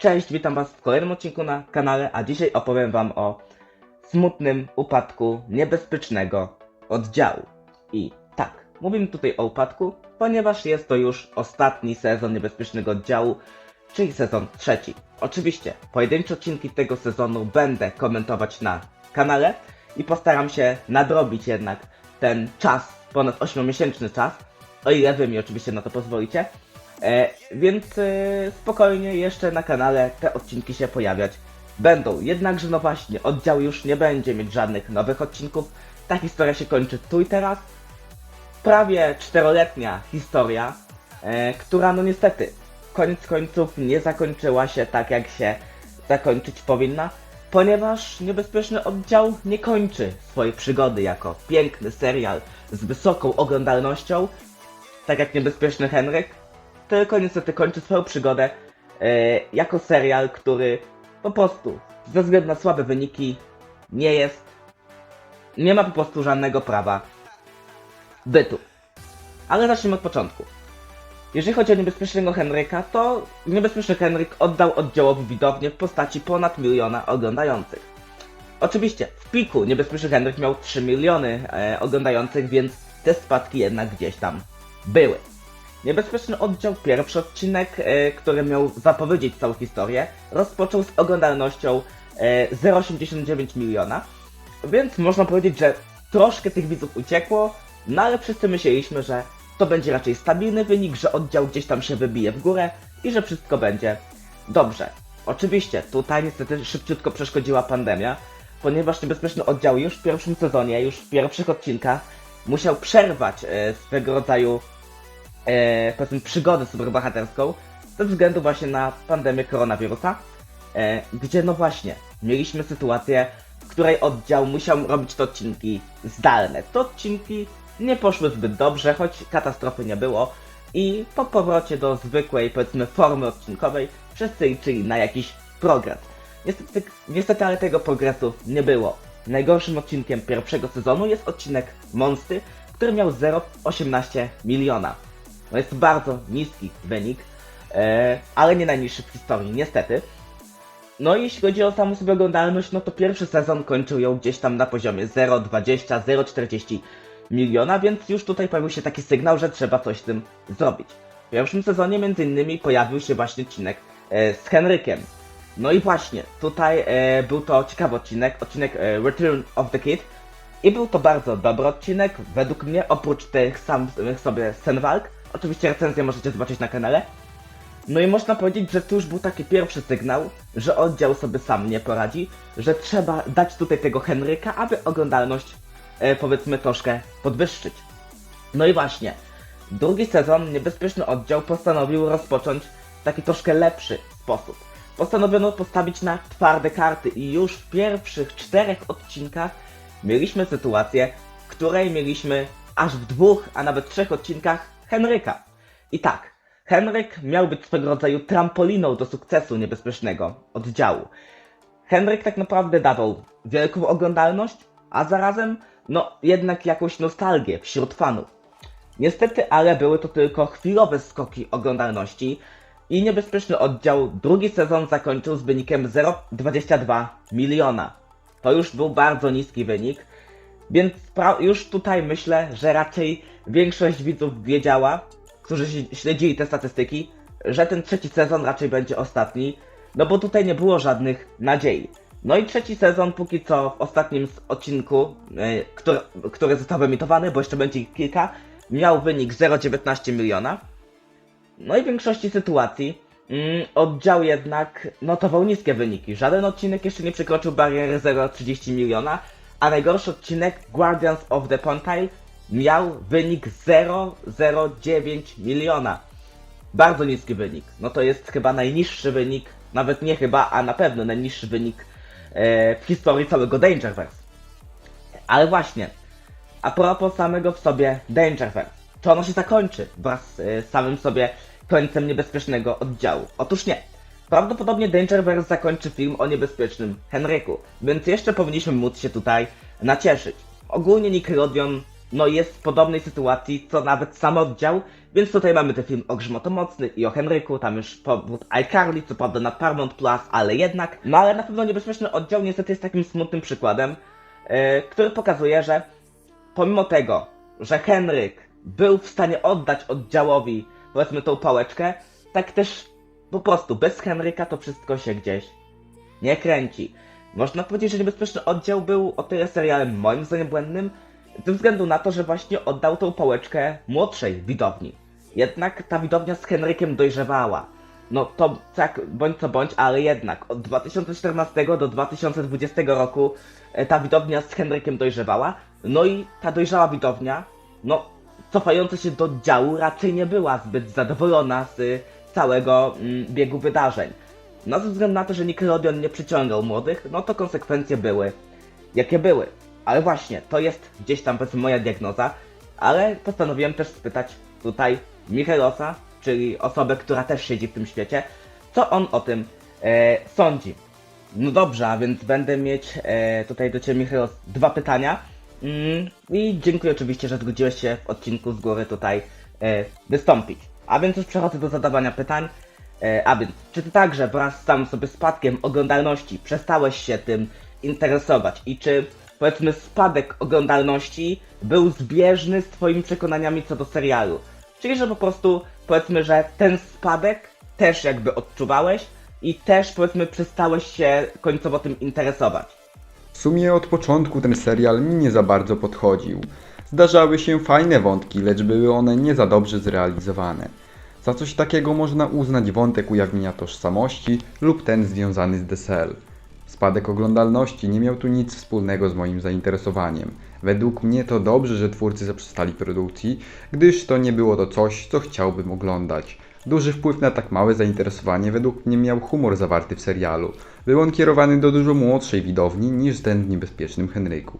Cześć, witam Was w kolejnym odcinku na kanale, a dzisiaj opowiem Wam o smutnym upadku niebezpiecznego oddziału. I tak, mówimy tutaj o upadku, ponieważ jest to już ostatni sezon niebezpiecznego oddziału, czyli sezon trzeci. Oczywiście, pojedyncze odcinki tego sezonu będę komentować na kanale i postaram się nadrobić jednak ten czas, ponad 8-miesięczny czas, o ile Wy mi oczywiście na to pozwolicie. E, więc e, spokojnie jeszcze na kanale te odcinki się pojawiać będą. Jednakże no właśnie, oddział już nie będzie mieć żadnych nowych odcinków. Ta historia się kończy tu i teraz. Prawie czteroletnia historia, e, która no niestety koniec końców nie zakończyła się tak jak się zakończyć powinna, ponieważ niebezpieczny oddział nie kończy swojej przygody jako piękny serial z wysoką oglądalnością, tak jak niebezpieczny Henryk, tylko niestety kończy swoją przygodę e, jako serial, który po prostu ze względu na słabe wyniki nie jest, nie ma po prostu żadnego prawa bytu. Ale zacznijmy od początku. Jeżeli chodzi o niebezpiecznego Henryka, to niebezpieczny Henryk oddał oddziałowi widownię w postaci ponad miliona oglądających. Oczywiście, w piku niebezpieczny Henryk miał 3 miliony e, oglądających, więc te spadki jednak gdzieś tam były. Niebezpieczny oddział, pierwszy odcinek, e, który miał zapowiedzieć całą historię, rozpoczął z oglądalnością e, 0,89 miliona, więc można powiedzieć, że troszkę tych widzów uciekło, no ale wszyscy myśleliśmy, że to będzie raczej stabilny wynik, że oddział gdzieś tam się wybije w górę i że wszystko będzie dobrze. Oczywiście, tutaj niestety szybciutko przeszkodziła pandemia, ponieważ niebezpieczny oddział już w pierwszym sezonie, już w pierwszych odcinkach musiał przerwać e, swego rodzaju e, powiedzmy przygodę superbohaterską ze względu właśnie na pandemię koronawirusa, e, gdzie no właśnie mieliśmy sytuację, w której oddział musiał robić te odcinki zdalne. Te odcinki nie poszły zbyt dobrze, choć katastrofy nie było i po powrocie do zwykłej powiedzmy formy odcinkowej wszyscy liczyli na jakiś progres. Niestety, niestety ale tego progresu nie było. Najgorszym odcinkiem pierwszego sezonu jest odcinek Monsty, który miał 0,18 miliona. No jest bardzo niski wynik, e, ale nie najniższy w historii, niestety. No i jeśli chodzi o samą sobie oglądalność, no to pierwszy sezon kończył ją gdzieś tam na poziomie 0,20, 0,40 miliona, więc już tutaj pojawił się taki sygnał, że trzeba coś z tym zrobić. W pierwszym sezonie między innymi pojawił się właśnie odcinek e, z Henrykiem. No i właśnie, tutaj e, był to ciekawy odcinek, odcinek Return of the Kid. I był to bardzo dobry odcinek, według mnie, oprócz tych samych sobie scen walk. Oczywiście recenzję możecie zobaczyć na kanale. No i można powiedzieć, że to już był taki pierwszy sygnał, że oddział sobie sam nie poradzi, że trzeba dać tutaj tego Henryka, aby oglądalność e, powiedzmy troszkę podwyższyć. No i właśnie, drugi sezon Niebezpieczny Oddział postanowił rozpocząć w taki troszkę lepszy sposób. Postanowiono postawić na twarde karty i już w pierwszych czterech odcinkach mieliśmy sytuację, w której mieliśmy aż w dwóch, a nawet trzech odcinkach Henryka. I tak, Henryk miał być swego rodzaju trampoliną do sukcesu niebezpiecznego oddziału. Henryk tak naprawdę dawał wielką oglądalność, a zarazem, no, jednak jakąś nostalgię wśród fanów. Niestety, ale były to tylko chwilowe skoki oglądalności i niebezpieczny oddział drugi sezon zakończył z wynikiem 0,22 miliona. To już był bardzo niski wynik, więc już tutaj myślę, że raczej większość widzów wiedziała, którzy śle- śledzili te statystyki, że ten trzeci sezon raczej będzie ostatni, no bo tutaj nie było żadnych nadziei. No i trzeci sezon póki co w ostatnim odcinku, yy, który, który został wyemitowany, bo jeszcze będzie ich kilka, miał wynik 0,19 miliona. No i w większości sytuacji mm, oddział jednak notował niskie wyniki. Żaden odcinek jeszcze nie przekroczył bariery 0,30 miliona, a najgorszy odcinek Guardians of the Pontile miał wynik 0,09 miliona. Bardzo niski wynik. No to jest chyba najniższy wynik, nawet nie chyba, a na pewno najniższy wynik e, w historii całego Dangerverse. Ale właśnie, a propos samego w sobie Dangerverse, czy ono się zakończy wraz z samym sobie końcem niebezpiecznego oddziału? Otóż nie. Prawdopodobnie Dangerverse zakończy film o niebezpiecznym Henryku, więc jeszcze powinniśmy móc się tutaj nacieszyć. Ogólnie Nickelodeon no jest w podobnej sytuacji, co nawet sam oddział, więc tutaj mamy ten film o Grzmotomocny i o Henryku, tam już powrót iCarly, co prawda na Paramount Plus, ale jednak, no ale na pewno niebezpieczny oddział niestety jest takim smutnym przykładem, yy, który pokazuje, że pomimo tego, że Henryk był w stanie oddać oddziałowi, powiedzmy, tą pałeczkę, tak też po prostu bez Henryka to wszystko się gdzieś nie kręci. Można powiedzieć, że niebezpieczny oddział był o tyle serialem moim zdaniem błędnym, ze względu na to, że właśnie oddał tą pałeczkę młodszej widowni. Jednak ta widownia z Henrykiem dojrzewała. No to tak, bądź co bądź, ale jednak od 2014 do 2020 roku e, ta widownia z Henrykiem dojrzewała. No i ta dojrzała widownia, no cofająca się do działu raczej nie była zbyt zadowolona z całego mm, biegu wydarzeń. No ze względu na to, że Nickelodeon nie przyciągał młodych, no to konsekwencje były jakie były. Ale właśnie, to jest gdzieś tam powiedzmy moja diagnoza, ale postanowiłem też spytać tutaj Michelosa, czyli osobę, która też siedzi w tym świecie, co on o tym e, sądzi. No dobrze, a więc będę mieć e, tutaj do Ciebie, Michelos, dwa pytania. Mm, I dziękuję oczywiście, że zgodziłeś się w odcinku z góry tutaj e, wystąpić. A więc już przechodzę do zadawania pytań. E, a więc, czy Ty także wraz z samym sobie spadkiem oglądalności przestałeś się tym interesować? I czy, powiedzmy, spadek oglądalności był zbieżny z Twoimi przekonaniami co do serialu? Czyli, że po prostu, powiedzmy, że ten spadek też jakby odczuwałeś i też, powiedzmy, przestałeś się końcowo tym interesować. W sumie od początku ten serial mi nie za bardzo podchodził. Zdarzały się fajne wątki, lecz były one nie za dobrze zrealizowane. Za coś takiego można uznać wątek ujawnienia tożsamości lub ten związany z DSL. Spadek oglądalności nie miał tu nic wspólnego z moim zainteresowaniem. Według mnie to dobrze, że twórcy zaprzestali produkcji, gdyż to nie było to coś, co chciałbym oglądać. Duży wpływ na tak małe zainteresowanie według mnie miał humor zawarty w serialu. Był on kierowany do dużo młodszej widowni niż ten w niebezpiecznym Henryku.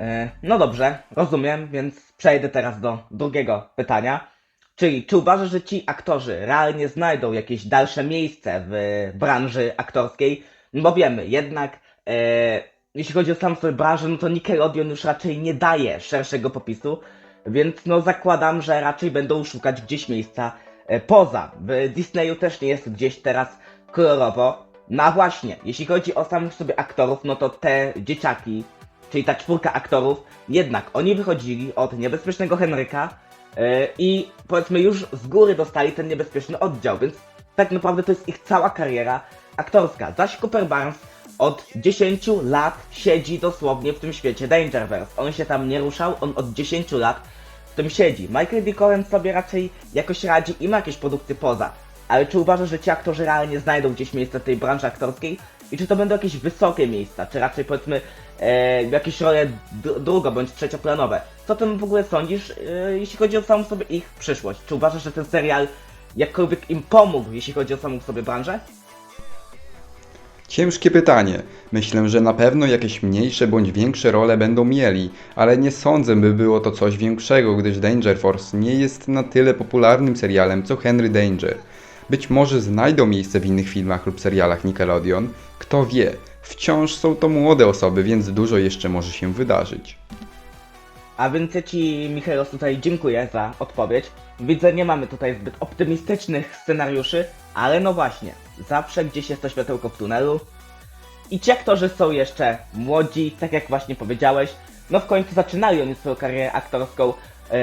E, no dobrze, rozumiem, więc przejdę teraz do drugiego pytania. Czyli, czy uważasz, że ci aktorzy realnie znajdą jakieś dalsze miejsce w branży aktorskiej? No bo wiemy, jednak e, jeśli chodzi o samą branżę, no to Nickelodeon już raczej nie daje szerszego popisu, więc no zakładam, że raczej będą szukać gdzieś miejsca e, poza. W Disneyu też nie jest gdzieś teraz kolorowo. No a właśnie, jeśli chodzi o samych sobie aktorów, no to te dzieciaki, czyli ta czwórka aktorów, jednak oni wychodzili od niebezpiecznego Henryka yy, i powiedzmy już z góry dostali ten niebezpieczny oddział, więc tak naprawdę to jest ich cała kariera aktorska. Zaś Cooper Barnes od 10 lat siedzi dosłownie w tym świecie Dangerverse. On się tam nie ruszał, on od 10 lat w tym siedzi. Michael D. Cohen sobie raczej jakoś radzi i ma jakieś produkcje poza. Ale czy uważasz, że ci aktorzy realnie znajdą gdzieś miejsce w tej branży aktorskiej? I czy to będą jakieś wysokie miejsca, czy raczej powiedzmy e, jakieś role dru- drugo- bądź trzecioplanowe? Co o tym w ogóle sądzisz, e, jeśli chodzi o samą sobie ich przyszłość? Czy uważasz, że ten serial jakkolwiek im pomógł, jeśli chodzi o samą sobie branżę? Ciężkie pytanie. Myślę, że na pewno jakieś mniejsze bądź większe role będą mieli, ale nie sądzę, by było to coś większego, gdyż Danger Force nie jest na tyle popularnym serialem co Henry Danger. Być może znajdą miejsce w innych filmach lub serialach Nickelodeon, kto wie. Wciąż są to młode osoby, więc dużo jeszcze może się wydarzyć. A więc ja Ci, Michalos, tutaj dziękuję za odpowiedź. Widzę, nie mamy tutaj zbyt optymistycznych scenariuszy, ale no właśnie, zawsze gdzieś jest to światełko w tunelu. I ci aktorzy są jeszcze młodzi, tak jak właśnie powiedziałeś, no w końcu zaczynali oni swoją karierę aktorską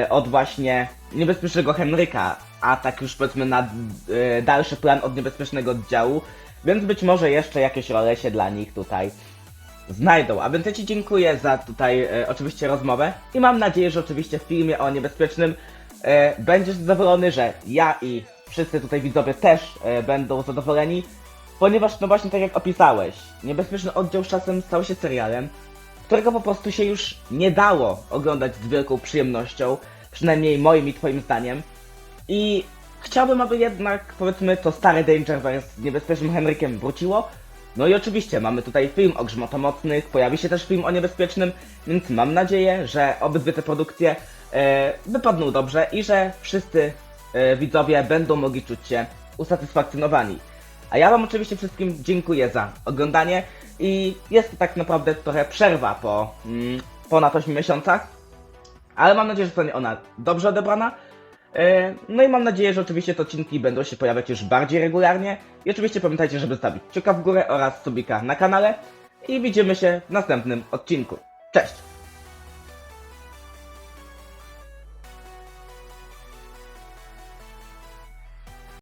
od właśnie niebezpiecznego Henryka, a tak już powiedzmy na e, dalszy plan od niebezpiecznego oddziału, więc być może jeszcze jakieś role się dla nich tutaj znajdą. A więc ja Ci dziękuję za tutaj e, oczywiście rozmowę i mam nadzieję, że oczywiście w filmie o niebezpiecznym e, będziesz zadowolony, że ja i wszyscy tutaj widzowie też e, będą zadowoleni, ponieważ no właśnie tak jak opisałeś, niebezpieczny oddział z czasem stał się serialem, którego po prostu się już nie dało oglądać z wielką przyjemnością, przynajmniej moim i Twoim zdaniem. I chciałbym, aby jednak, powiedzmy, to stare Dangerverse z niebezpiecznym Henrykiem wróciło. No i oczywiście mamy tutaj film o grzmotomocnych, pojawi się też film o niebezpiecznym, więc mam nadzieję, że obydwie te produkcje e, wypadną dobrze i że wszyscy e, widzowie będą mogli czuć się usatysfakcjonowani. A ja Wam oczywiście wszystkim dziękuję za oglądanie i jest to tak naprawdę trochę przerwa po mm, ponad 8 miesiącach. ale mam nadzieję, że zostanie ona dobrze odebrana. E, No i mam nadzieję, że oczywiście te odcinki będą się pojawiać już bardziej regularnie. I oczywiście pamiętajcie, żeby stawić kciuka w górę oraz subika na kanale. I widzimy się w następnym odcinku. Cześć!